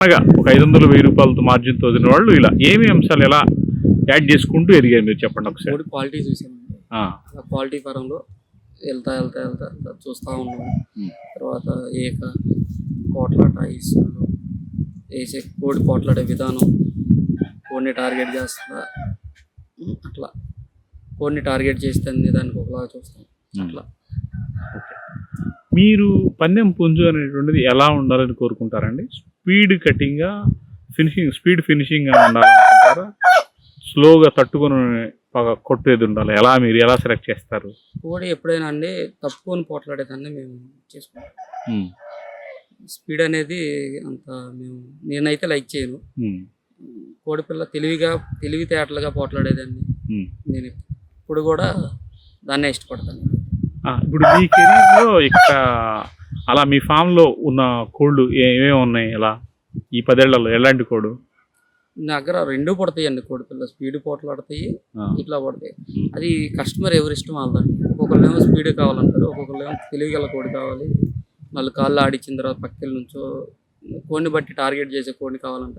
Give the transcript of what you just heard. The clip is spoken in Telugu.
అనగా ఒక ఐదు వందలు వెయ్యి రూపాయలతో మార్జిన్తో వదిలిన వాళ్ళు ఇలా ఏమి అంశాలు ఎలా యాడ్ చేసుకుంటూ ఎదిగారు మీరు చెప్పండి ఒకసారి. కోడి క్వాలిటీ ఆ. క్వాలిటీ పరంలో వెళ్తా వెళ్తా వెళ్తా వెళ్తా చూస్తూ ఉన్నాము. తర్వాత ఏక పోట్లాట ఇసుకలు వేసే కోడి పోట్లాడే విధానం కోడిని టార్గెట్ చేస్తుందా ఉమ్, అట్లా. కోడిని టార్గెట్ చేస్తే దానికి ఒకలాగా చూస్తాం. అట్లా. ఓకే. మీరు పందెం పుంజు అనేటువంటిది ఎలా ఉండాలని కోరుకుంటారండి? స్పీడ్ కటింగ్గా ఫినిషింగ్ స్పీడ్ ఫినిషింగ్గా ఉండాలనుకుంటారా? స్లోగా తట్టుకొని బాగా కొట్టేది ఉండాలి. ఎలా మీరు ఎలా సెలెక్ట్ చేస్తారు? కోడి ఎప్పుడైనా అండి తప్పుకొని పోట్లాడేదాన్ని మేము చేసుకుంటాం. స్పీడ్ అనేది అంత మేము నేనైతే లైక్ చేయను. ఉమ్, కోడి పిల్ల తెలివిగా తెలివితేటలుగా పోట్లాడేదాన్ని. నేను ఇప్పుడు కూడా దాన్నే ఇష్టపడతాను. ఇప్పుడు మీ కెరీర్లో ఇక్కడ అలా మీ ఫామ్లో ఉన్న కోళ్ళు ఏమేమి ఉన్నాయి? ఎలా? ఈ పదేళ్ళలో ఎలాంటి కోడు? నా దగ్గర రెండు పడతాయండి కోడి పిల్ల స్పీడ్ పోట్లాడతాయి ఇట్లా పడతాయి. అది కస్టమర్ ఎవరి ఇష్టం ఒక్కొక్కళ్ళు ఏమో స్పీడ్ కావాలంటారు ఒక్కొక్కళ్ళు ఏమో తెలివిగల కోడి కావాలి. నాలుగు కాళ్ళు ఆడిచ్చిన తర్వాత పక్కల నుంచో కోడిని బట్టి టార్గెట్ చేసే కోడిని కావాలంటారు.